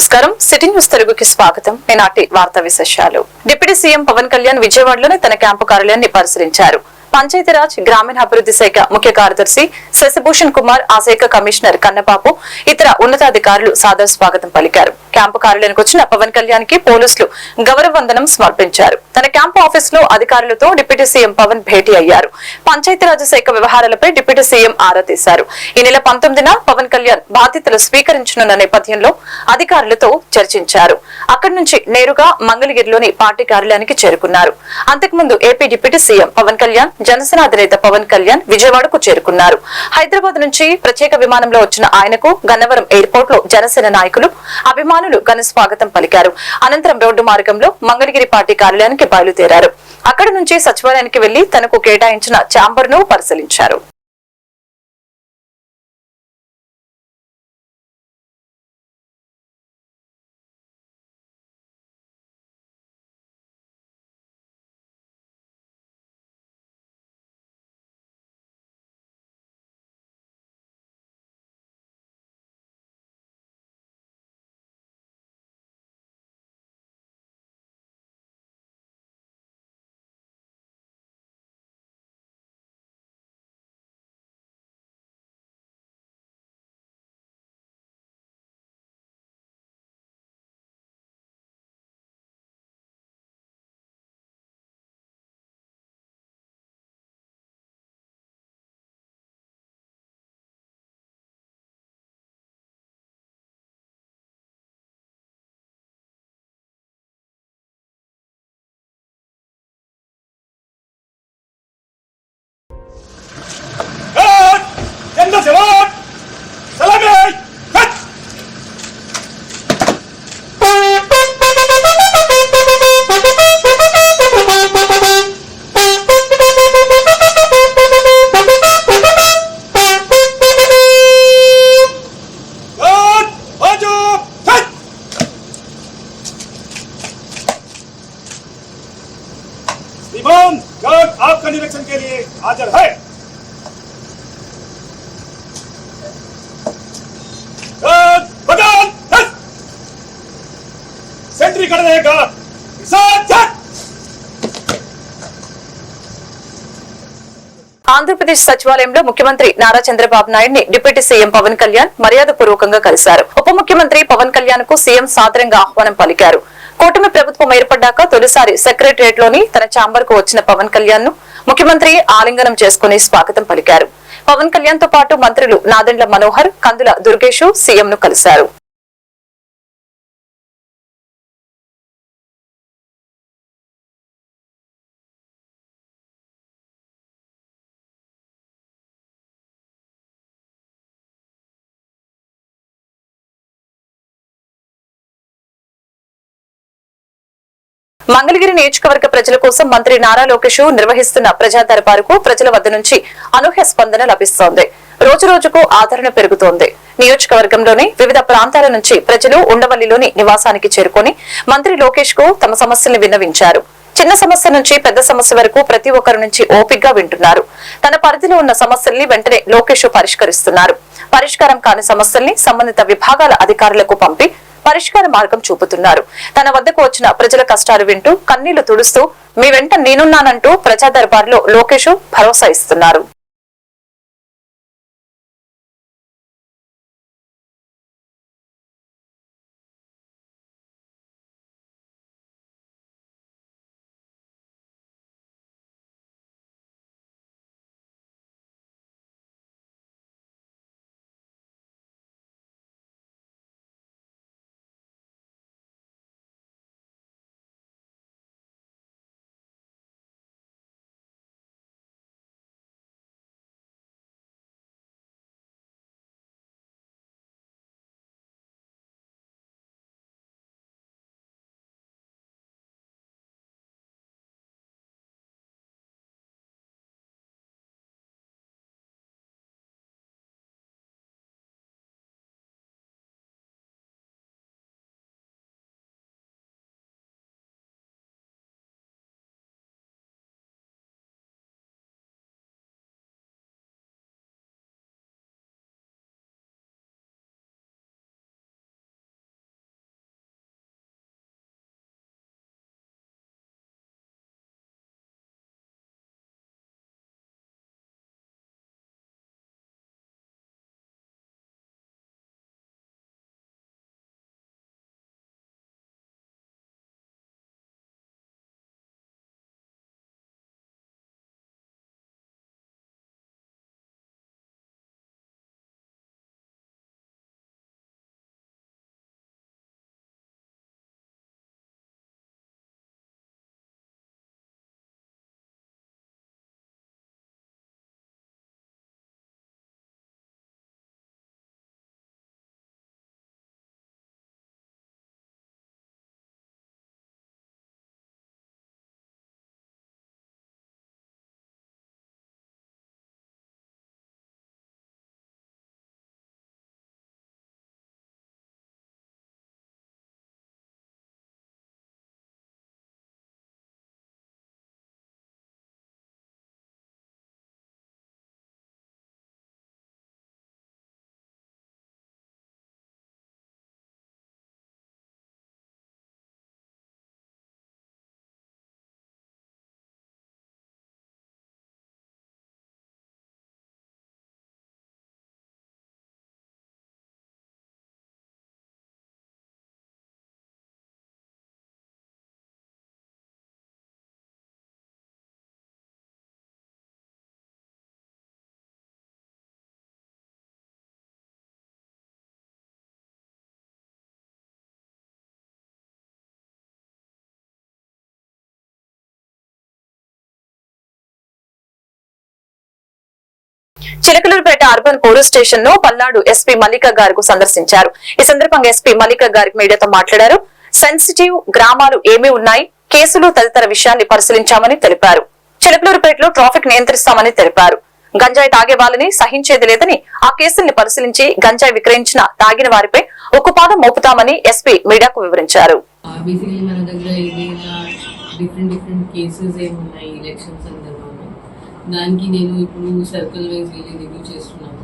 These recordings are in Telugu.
నమస్కారం. సిటీ న్యూస్ తెలుగుకి స్వాగతం. ఈనాటి వార్తా విశేషాలు. డిప్యూటీ సీఎం పవన్ కళ్యాణ్ విజయవాడలోనే తన క్యాంపు కార్యాలయాన్ని పరిశీలించారు. పంచాయతీరాజ్ గ్రామీణాభివృద్ధి శాఖ ముఖ్య కార్యదర్శి శశిభూషణ్ కుమార్ ఆ శాఖ కమిషనర్ కన్నబాబు ఇతర ఉన్నతాధికారులు సాదర స్వాగతం పలికారు. క్యాంపు కార్యాలయానికి వచ్చిన పవన్ కళ్యాణ్కి పోలీసులు గౌరవ వందనం సమర్పించారు. తన క్యాంపు ఆఫీస్లో అధికారులతో డిప్యూటీ సీఎం పవన్ భేటీ అయ్యారు. పంచాయతీరాజ్ శాఖ వ్యవహారాలపై డిప్యూటీ సీఎం ఆరా తీశారు. ఈ నెల పంతొమ్మిదిన పవన్ కళ్యాణ్ బాధ్యతలు స్వీకరించనున్న నేపథ్యంలో అధికారులతో చర్చించారు. అక్కడి నుంచి నేరుగా మంగళగిరిలోని పార్టీ కార్యాలయానికి చేరుకున్నారు. అంతకుముందు AP deputy CM Pawan Kalyan Janasena అధినేత పవన్ కళ్యాణ్ విజయవాడకు చేరుకున్నారు. హైదరాబాద్ నుంచి ప్రత్యేక విమానంలో వచ్చిన ఆయనకు గన్నవరం ఎయిర్పోర్ట్లో జనసేన నాయకులు అభిమానులు ఘన స్వాగతం పలికారు. అనంతరం రోడ్డు మార్గంలో మంగళగిరి పార్టీ కార్యాలయానికి బయలుదేరారు. అక్కడి నుంచి సచివాలయానికి వెళ్ళి తనకు కేటాయించిన ఛాంబర్ను పరిశీలించారు. सेंट्री कर रहेगा साथ हट! ఆంధ్రప్రదేశ్ సచివాలయంలో ముఖ్యమంత్రి నారా చంద్రబాబు నాయుడిని డిప్యూటీ సీఎం పవన్ కళ్యాణ్ మర్యాద పూర్వకంగా కలిశారు ఉప ముఖ్యమంత్రి పవన్ కళ్యాణ్ కు సీఎం సాదరంగా ఆహ్వానం పలికారు కూటమి ప్రభుత్వం ఏర్పడ్డాక తొలిసారి సెక్రటరియట్ లోని తన ఛాంబర్ కు వచ్చిన పవన్ కళ్యాణ్ ను ముఖ్యమంత్రి ఆలింగనం చేసుకుని స్వాగతం పలికారు పవన్ కళ్యాణ్ తో పాటు మంత్రులు నాదెండ్ల మనోహర్ కందుల దుర్గేషు సీఎం ను కలిశారు మంగళగిరి నియోజకవర్గ ప్రజల కోసం మంత్రి నారా లోకేష్ నిర్వహిస్తున్న ప్రజా దర్బారుకు ప్రజల వద్ద నుంచి అనూహ్య స్పందన లభిస్తోంది. రోజు రోజుకు ఆదరణ పెరుగుతోంది. నియోజకవర్గంలోని వివిధ ప్రాంతాల నుంచి ప్రజలు ఉండవల్లిలోని నివాసానికి చేరుకొని మంత్రి లోకేష్కు తమ సమస్యలను విన్నవించారు. చిన్న సమస్య నుంచి పెద్ద సమస్య వరకు ప్రతి ఒక్కరి నుంచి ఓపిగ్గా వింటున్నారు. తన పరిధిలో ఉన్న సమస్యల్ని వెంటనే లోకేష్ పరిష్కరిస్తున్నారు. పరిష్కారం కాని సమస్యల్ని సంబంధిత విభాగాల అధికారులకు పంపి పరిష్కార మార్గం చూపుతున్నారు. తన వద్దకు వచ్చిన ప్రజల కష్టాలు వింటూ కన్నీళ్ళు తుడుస్తూ మీ వెంట నేనున్నానంటూ ప్రజా దర్బార్లో లోకేష్ భరోసా ఇస్తున్నారు. చిలకలూరుపేట అర్బన్ పోలీస్ స్టేషన్ను పల్నాడు ఎస్పీ మల్లిక గారు సందర్శించారు. ఈ సందర్భంగా ఎస్పీ మల్లిక గారికి మీడియాతో మాట్లాడారు. సెన్సిటివ్ గ్రామాలు ఏమీ ఉన్నాయి? కేసులు తదితర విషయాన్ని పరిశీలించామని తెలిపారు. చిలకలూరుపేటలో ట్రాఫిక్ నియంత్రిస్తామని తెలిపారు. గంజాయి తాగే వాళ్ళని సహించేది లేదని ఆ కేసుల్ని పరిశీలించి గంజాయి విక్రయించిన తాగిన వారిపై ఉక్కుపాదం మోపుతామని ఎస్పీ మీడియాకు వివరించారు. డిఫరెంట్ డిఫరెంట్ కేసెస్ ఏమున్నాయి? ఎలక్షన్ సందర్భంగా దానికి నేను ఇప్పుడు సర్కిల్ వైజ్ వెళ్ళి రివ్యూ చేస్తున్నాను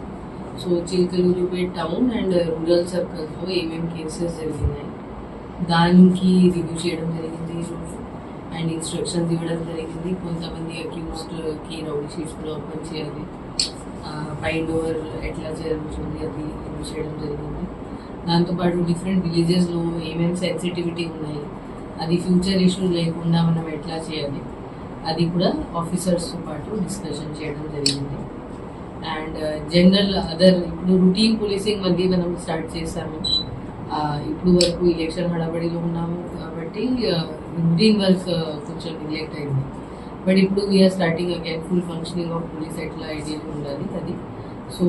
so Chilakaluripet town and rural సర్కిల్స్లో ఏమేమి కేసెస్ జరిగినాయి. దానికి రివ్యూ చేయడం జరిగింది ఈరోజు అండ్ ఇన్స్ట్రక్షన్స్ ఇవ్వడం జరిగింది. కొంతమంది అక్యూస్డ్కి రౌడీ షీట్స్ కూడా ఓపెన్ చేయాలి. ఫైండ్ ఓవర్ ఎట్లా జరుగుతుంది అది రివ్యూ చేయడం జరిగింది. దాంతోపాటు డిఫరెంట్ విలేజెస్లో ఏమేమి సెన్సిటివిటీ ఉన్నాయి. అది ఫ్యూచర్ ఇష్యూ లేకుండా మనం ఎట్లా చేయాలి? అది కూడా ఆఫీసర్స్తో పాటు డిస్కషన్ చేయడం జరిగింది. అండ్ జనరల్ అదర్ ఇప్పుడు రొటీన్ పోలీసింగ్ మళ్ళీ మనం స్టార్ట్ చేశాము ఇప్పుడు వరకు ఎలక్షన్ హడాబడిలో ఉన్నాము కాబట్టి రొటీన్ వర్క్ కొంచెం నెగ్లెక్ట్ అయింది. బట్ ఇప్పుడు we're starting again full functioning of police ఎట్లా ఐడియాలో ఉండాలి అది. సో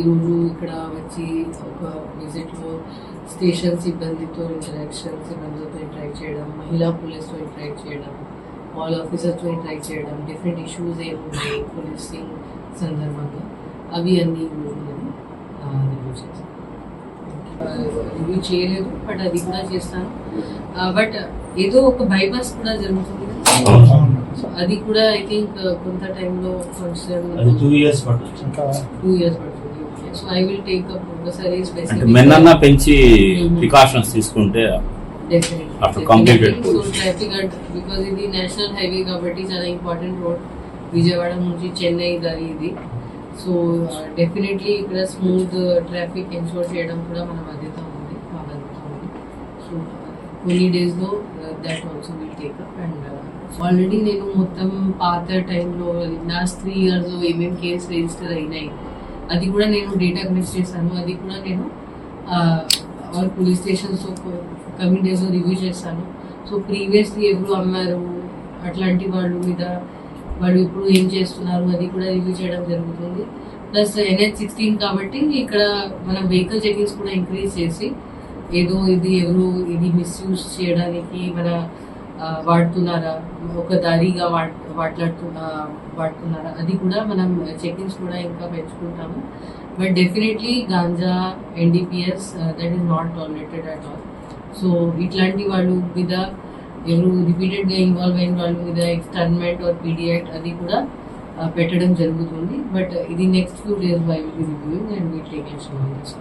ఈరోజు ఇక్కడ వచ్చి ఒక విజిట్లో స్టేషన్ సిబ్బందితో ఇంటరాక్షన్ సిబ్బందితో ఇంటరాక్ట్ చేయడం మహిళా పోలీస్తో ఇంటరాక్ట్ చేయడం ఆల్ ఆఫీసర్స్తో ఇంటరాక్ట్ చేయడం డిఫరెంట్ ఇష్యూస్ ఏమున్నాయి పోలీసింగ్ సందర్భంగా. అవి అన్నీ నేను రివ్యూ చేయలేదు బట్ అది కూడా చేస్తాను. బట్ ఏదో ఒక బైపాస్ కూడా జరుగుతుంది సో అది కూడా ఐ థింక్ కొంత టైంలో టూ ఇయర్స్ పట్టొచ్చు టూ ఇయర్స్ పడుతుంది. So I will take up ఒకసారి పెంచి ప్రికాషన్స్ తీసుకుంటే After completed so traffic because ఇది నేషనల్ హైవే కాబట్టి చాలా ఇంపార్టెంట్ రోడ్ విజయవాడ నుంచి చెన్నై దారి ఇది. సో డెఫినెట్లీ ఇక్కడ స్మూత్ ట్రాఫిక్ ఎన్షోర్ చేయడం కూడా మన బాధ్యత ఉంది మా బాధ్యత ఉంది సో కొన్ని డేస్లో that also will take up and already నేను మొత్తం పాత టైంలో లాస్ట్ త్రీ ఇయర్స్లో ఏమేమి కేసు రిజిస్టర్ అయినాయి అది కూడా నేను డేటా కలెక్ట్ చేశాను. అది కూడా నేను all police stations coming days review చేస్తాను సో ప్రీవియస్లీ ఎవరు అమ్మారు. అట్లాంటి వాళ్ళు మీద వాళ్ళు ఇప్పుడు ఏం చేస్తున్నారు అది కూడా రివ్యూ చేయడం జరుగుతుంది. ప్లస్ ఎన్హెచ్ సిక్స్టీన్ కాబట్టి ఇక్కడ మనం వెహికల్ చెకింగ్స్ కూడా ఇంక్రీజ్ చేసి ఏదో ఇది ఎవరు ఇది మిస్యూజ్ చేయడానికి మన వాడుతున్నారా? ఒక దారిగా వాట్లాడుతు వాడుతున్నారా? అది కూడా మనం చెకింగ్స్ కూడా ఇంకా పెంచుకుంటాము. But definitely ganja NDPS that is not tolerated at all so ఇట్లాంటి వాళ్ళు మీద ఎవరు రిపీటెడ్గా ఇన్వాల్వ్ అయిన వాళ్ళ మీద ఎక్స్టర్న్మెంట్ ఆర్ పీడియాట్ అది కూడా పెట్టడం జరుగుతుంది. బట్ ఇది next few days by will be reviewing and we take action on this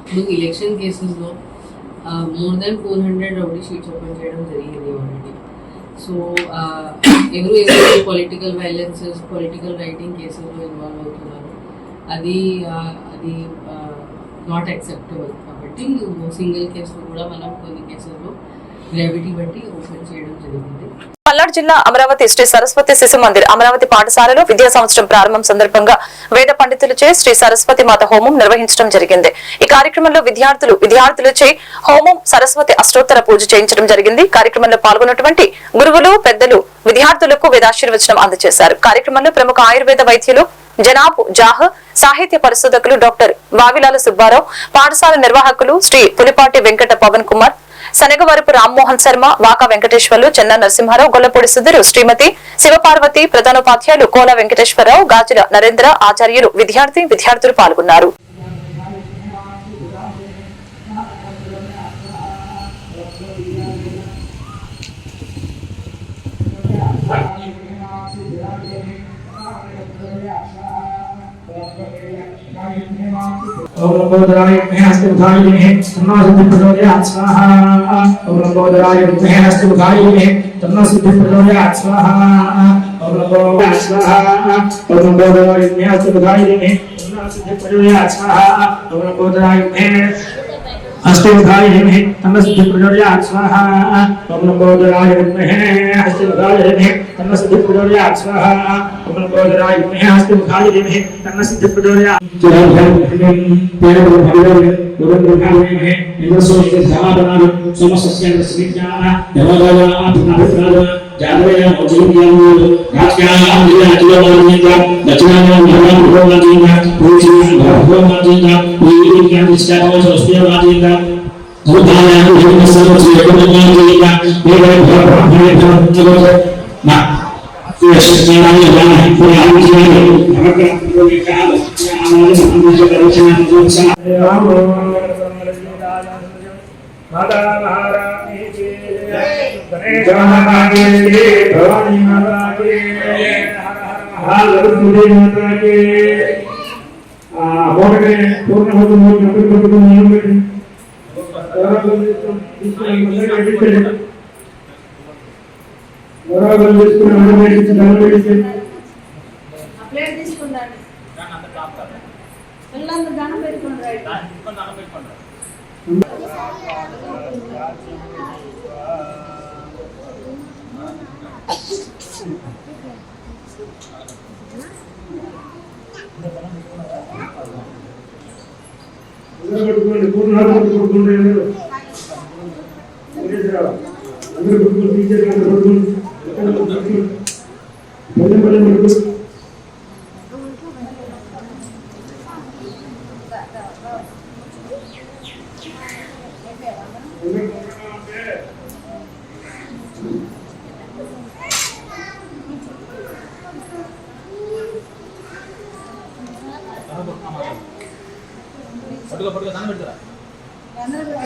ఇప్పుడు ఎలక్షన్ కేసెస్లో more than four hundred rowdy sheets open చేయడం జరిగింది ఆల్రెడీ సో ఎవరు ఎవరు పొలిటికల్ వైలెన్సెస్ పొలిటికల్ రైటింగ్ కేసెస్లో ఇన్వాల్వ్ అవుతున్నారు అది అది నాట్ యాక్సెప్టబుల్ థింగ్ సింగిల్ కేసులు కూడా మనం కొన్ని కేసుల్లో గ్రావిటీ బట్టి ఓపెన్ చేయడం జరిగింది. పల్నాడు జిల్లా అమరావతి శ్రీ సరస్వతి శిశు మందిర్ అమరావతి పాఠశాలలో విద్యా సంవత్సరం ప్రారంభం సందర్భంగా వేద పండితులచే శ్రీ సరస్వతి మాత హోమం నిర్వహించడం జరిగింది. ఈ కార్యక్రమంలో విద్యార్థులు విద్యార్థులచే హోమం సరస్వతి అష్టోత్తర పూజ చేయించడం జరిగింది. కార్యక్రమంలో పాల్గొన్నటువంటి గురువులు పెద్దలు విద్యార్థులకు వేదాశీర్వచనం అందజేశారు. కార్యక్రమంలో ప్రముఖ ఆయుర్వేద వైద్యులు జనాబ్ జాహ్ సాహిత్య పరిశోధకులు డాక్టర్ వావిలాల సుబ్బారావు పాఠశాల నిర్వాహకులు శ్రీ పులిపాటి వెంకట పవన్ కుమార్ శనగవరపు రామ్మోహన్ శర్మ వాకా వెంకటేశ్వర్లు చెన్న నరసింహారావు గొల్లపూడి సుధీరు శ్రీమతి శివపార్వతి ప్రధానోపాధ్యాయులు కోల వెంకటేశ్వరరావు గాజుల నరేంద్ర ఆచార్యులు విద్యార్థి విద్యార్థులు పాల్గొన్నారు. ओम लंबोदराय विद्महे हस्तमुखाय धीमहि तन्नो सिद्धिः प्रचोदयात् स्वाहा ओम लंबोदराय विद्महे हस्तमुखाय धीमहि तन्नो सिद्धिः प्रचोदयात् स्वाहा ओम लंबोदराय स्वाहा ओम लंबोदराय विद्महे हस्तमुखाय धीमहि हस्तिमुखाय हिमे तमस्तिप्रजोर्यात् स्वाहा। ॐ लम्बोदराय विद्महे हस्तिमुखाय हिमे तमस्तिप्रजोर्यात् स्वाहा। ॐ लम्बोदराय विद्महे हस्तिमुखाय हिमे तमस्तिप्रजोर्यात् जय भगवान् Jangan जय गणेश महारानी की जय भवानी माता की जय हर हर महादेव माता की అమౌంట్ని పూర్ణ అవుతుంది నొప్పి పట్టుకుని నిలబెట్టి వరాలు తీసుకుని వరాలు తీసుకుని నిలబెట్టి నిలబెట్టి ప్లేట్ తీసుకుందండి పిల్లలందరూ దండం పెట్టుకుని రైట్ పట్టుకోండి கொடுக்கணும் கொடுக்கணும் అందరూ కూడా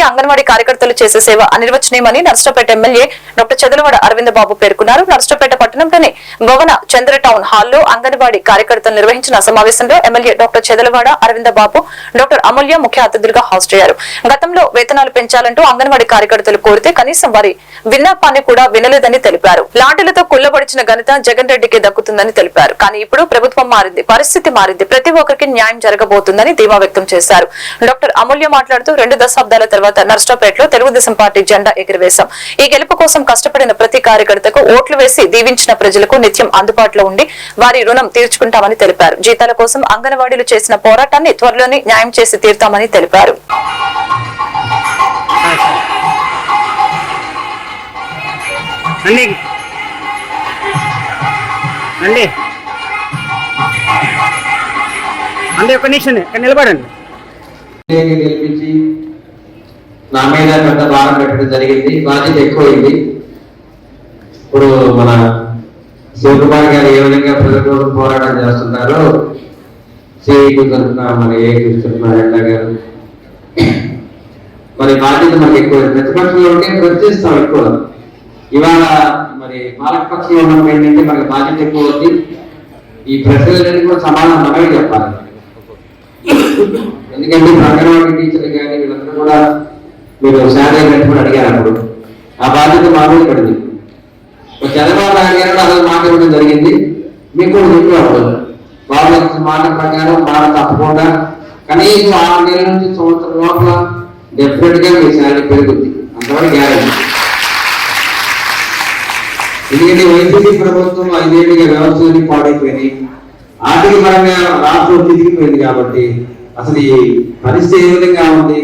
వస్తున్నారా అంగన్వాడీ కార్యకర్తలు చేసే సేవ అనిర్వచనీయమని నర్సపేట ఎమ్మెల్యే డాక్టర్ చదలవాడ అరవింద్ బాబు పేర్కొన్నారు. నర్సపేట పట్టణంలోని భవన చంద్ర టౌన్ హాల్లో అంగన్వాడీ కార్యకర్తలు నిర్వహించిన సమావేశంలో MLA doctor Chadalavada Aravinda Babu doctor Amulya ముఖ్య అతిథులుగా హాజరయ్యారు. గతంలో వేతనాలు పెంచాలంటూ అంగన్వాడీ కార్యకర్తలు కోరితే కనీసం వారి విన్నపాన్ని కూడా వినలేదని తెలిపారు. లాంటిలతో కుల్లబడిచిన ఘనత జగన్ రెడ్డికి దక్కుతుందని తెలిపారు. కానీ ఇప్పుడు ప్రభుత్వం మారింది పరిస్థితి మారింది. ప్రతి ఒక్కరికి న్యాయం జరగబోతుందని ధీమా వ్యక్తం చేశారు. డాక్టర్ అమూల్య మాట్లాడుతూ రెండు దశాబ్దాల తర్వాత నర్సరాపేటలో తెలుగుదేశం పార్టీ జెండా ఎగురవేశాం. ఈ గెలుపు కోసం కష్టపడిన ప్రతి కార్యకర్తకు ఓట్లు వేసి దీవించిన ప్రజలకు నిత్యం అందుబాటులో ఉండి వారి రుణం తీర్చుకుంటామని తెలిపారు. జీతాల కోసం అంగన్వాడీలు చేసిన పోరాటాన్ని త్వరలోనే న్యాయం చేసి తీరుతామని తెలిపారు. అండి అండి అండి ఒక నిమిషం ఇక్కడ నిలబడండి. గెలిపించి నా మీద పెద్ద భారం పెట్టడం జరిగింది. బాధ్యత ఎక్కువైంది. ఇప్పుడు మన శివకుమార్ గారు ఏ విధంగా ప్రజల కోసం పోరాటం చేస్తున్నారో సిఐటి తరఫున మన ఏ కృష్ణనారాయణ గారు. మరి బాధ్యత మనకి ఎక్కువ ప్రతిపక్షంలో ఉంటే ప్రశ్నిస్తాం ఎక్కువ. ఇవాళ మరి పాలకపక్షంలో ఉన్నప్పుడు ఏంటంటే మనకి బాధ్యత ఎక్కువ ఉంది ఈ ప్రశ్నలన్నీ కూడా సమాధానం చెప్పాలి. ఎందుకంటే అంగన్వాడీ టీచర్లు కానీ వీళ్ళందరూ కూడా మీరు శాలరీ కట్టుకుని అడిగారు అప్పుడు. ఆ బాధ్యత మా మీద పడింది. ఒక చంద్రబాబు నాయుడు గారు అసలు మాట ఇవ్వడం జరిగింది. మీకు కూడా చెప్పి అప్పుడు వాళ్ళు మాట ప్రకారం మాట తప్పకుండా కనీసం ఆరు నెలల నుంచి సంవత్సరం లోపల డెఫినెట్గా మీ శాలరీ పెరుగుద్ది. అంతవరకు గ్యారెంటీ. ఎందుకంటే వైసీపీ ప్రభుత్వం ఐదేళ్ళుగా వ్యవస్థలన్నీ పాడైపోయినాయి? ఆర్థిక పరంగా రాష్ట్రం తిరిగిపోయింది కాబట్టి అసలు ఈ పరిస్థితి ఏ విధంగా ఉంది?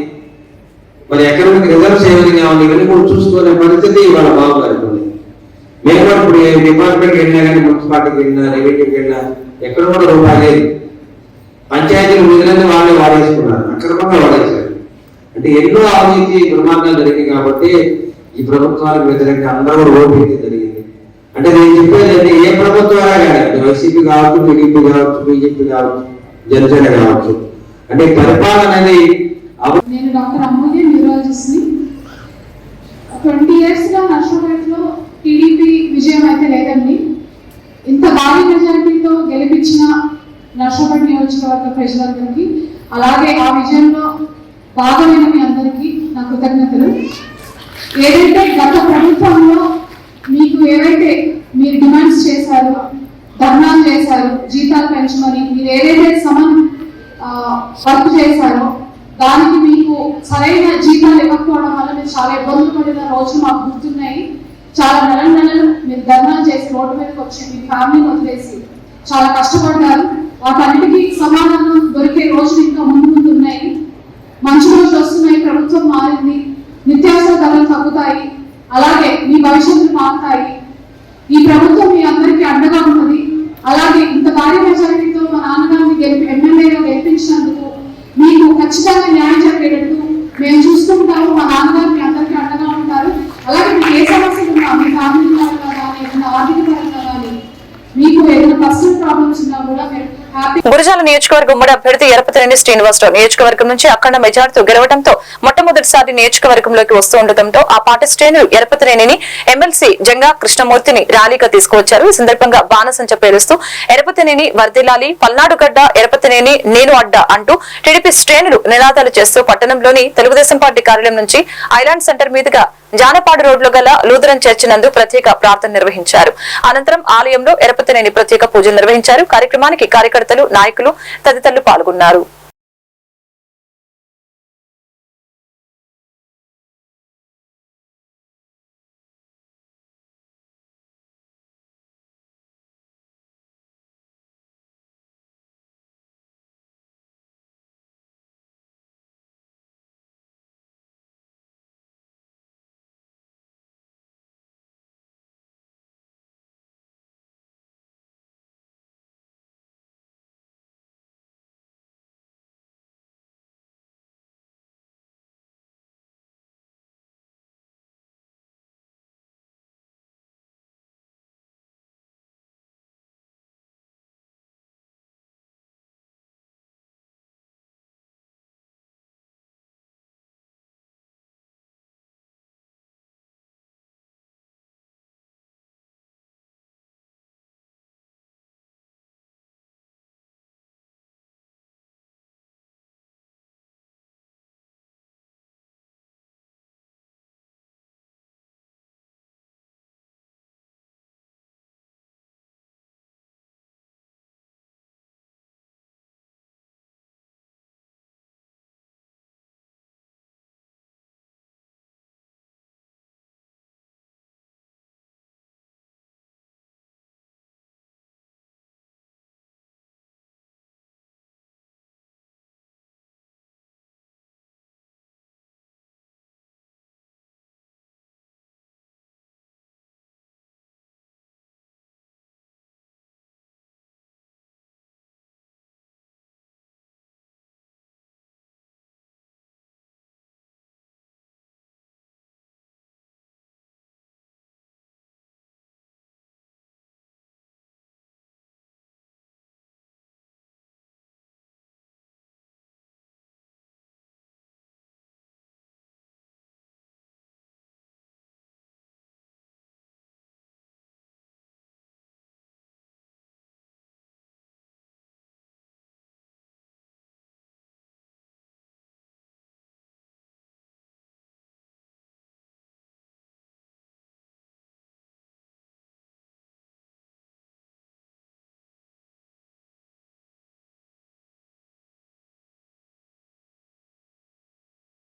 మరి ఎకనామిక్ రిజర్వ్స్ ఏ విధంగా ఉంది? ఇవన్నీ కూడా చూసుకునే పరిస్థితి ఇవాళ బాగుంది మేము ఇప్పుడు ఏ డిపార్ట్మెంట్కి వెళ్ళినా కానీ మున్సిపాలిటీకి వెళ్ళినా రెవెన్యూకి వెళ్ళినా ఎక్కడ కూడా రూపాయి లేదు. పంచాయతీలు మిగిలిన వాళ్ళే వాడేసుకున్నారు. అక్రమంగా వాడేశారు. అంటే ఎన్నో అవినీతి దుర్మార్గాలు జరిగింది కాబట్టి ఈ ప్రభుత్వానికి వ్యతిరేకంగా అందరూ కూడా జరిగింది. అంటే నేను చెప్పేది అంటే ఏ ప్రభుత్వం కానీ వైసీపీ కావచ్చు టీడీపీ కావచ్చు బీజేపీ కావచ్చు జనసేన కావచ్చు. అంటే పరిపాలన అనేది నేను డాక్టర్ అమూల్య న్యూరాలజిస్ట్ని ట్వంటీ ఇయర్స్గా నర్సపేటలో టీడీపీ విజయం అయితే లేదండి. ఇంత భారీ మెజారిటీతో గెలిపించిన నర్సపేట నియోజకవర్గ ప్రజలందరికీ అలాగే ఆ విజయంలో భాగమైన మీ అందరికీ నా కృతజ్ఞతలు. ఏదైతే గత ప్రభుత్వంలో మీకు ఏవైతే మీరు డిమాండ్స్ చేశారో ధర్నాలు చేశారు జీతాలు పెంచమని మీరు ఏదైతే సమన్ వర్క్ చేశారో దానికి మీకు సరైన జీతాలు ఇవ్వకపోవడం వల్ల మీరు చాలా ఇబ్బందులు పడిన రోజులు మాకు గుర్తున్నాయి. చాలా నెలలు నెలలు మీరు ధర్నాలు చేసి రోడ్డు మీదకి వచ్చి మీ ఫ్యామిలీని వదిలేసి చాలా కష్టపడ్డారు. వాటన్నిటికీ సమాధానం దొరికే రోజులు ఇంకా ముందు ముందు ఉన్నాయి. మంచి రోజులు వస్తున్నాయి ప్రభుత్వం మారింది. నిత్యావసర ధరలు తగ్గుతాయి. అలాగే మీ భవిష్యత్తు మారుతాయి. ఈ ప్రభుత్వం మీ అందరికీ అండగా ఉంటుంది అలాగే ఇంత భారీ మెజారిటీతో మా నాన్నగారిని గెలిపి ఎమ్మెల్యేగా గెలిపించినందుకు మీకు ఖచ్చితంగా న్యాయం జరిగేటట్టు మేము చూసుకుంటాము. మా నాన్నగారు మీ అందరికీ అండగా ఉంటారు. అలాగే మీకు ఏ సమస్యలు ఉన్నా మీ ఫ్యామిలీ పరంగా కానీ ఏదైనా ఆర్థిక పరంగా కానీ మీకు ఏదైనా పర్సనల్ ప్రాబ్లమ్స్ ఉన్నా కూడా మీరు గురజాల నియోజకవర్గ ఉమ్మడి అభ్యర్థి ఎరపతిరెడ్డి శ్రీనివాసరావు నియోజకవర్గం నుంచి అఖండ మెజార్టీతో గెలవడంతో మొట్టమొదటిసారి నియోజకవర్గంలోకి వస్తూ ఉండటంతో ఆ పార్టీ శ్రేణులు ఎరపతిరేణిని ఎమ్మెల్సీ జంగా కృష్ణమూర్తిని ర్యాలీగా తీసుకువచ్చారు. ఈ సందర్భంగా బాణసంచ పేరుస్తూ ఎరపతినేని వర్దిలాలి పల్నాడుగడ్డ ఎరపతినేని నేను అడ్డ అంటూ టీడీపీ శ్రేణులు నినాదాలు చేస్తూ పట్టణంలోని తెలుగుదేశం పార్టీ కార్యాలయం నుంచి ఐలాండ్ సెంటర్ మీదుగా జానపాడు రోడ్లో గల లూథరన్ చర్చి నందు ప్రత్యేక ప్రార్థన నిర్వహించారు. అనంతరం ఆలయంలో ఎరపతినేని ప్రత్యేక పూజలు నిర్వహించారు. కార్యక్రమానికి కార్యకర్తలు నాయకులు తదితరులు పాల్గొన్నారు.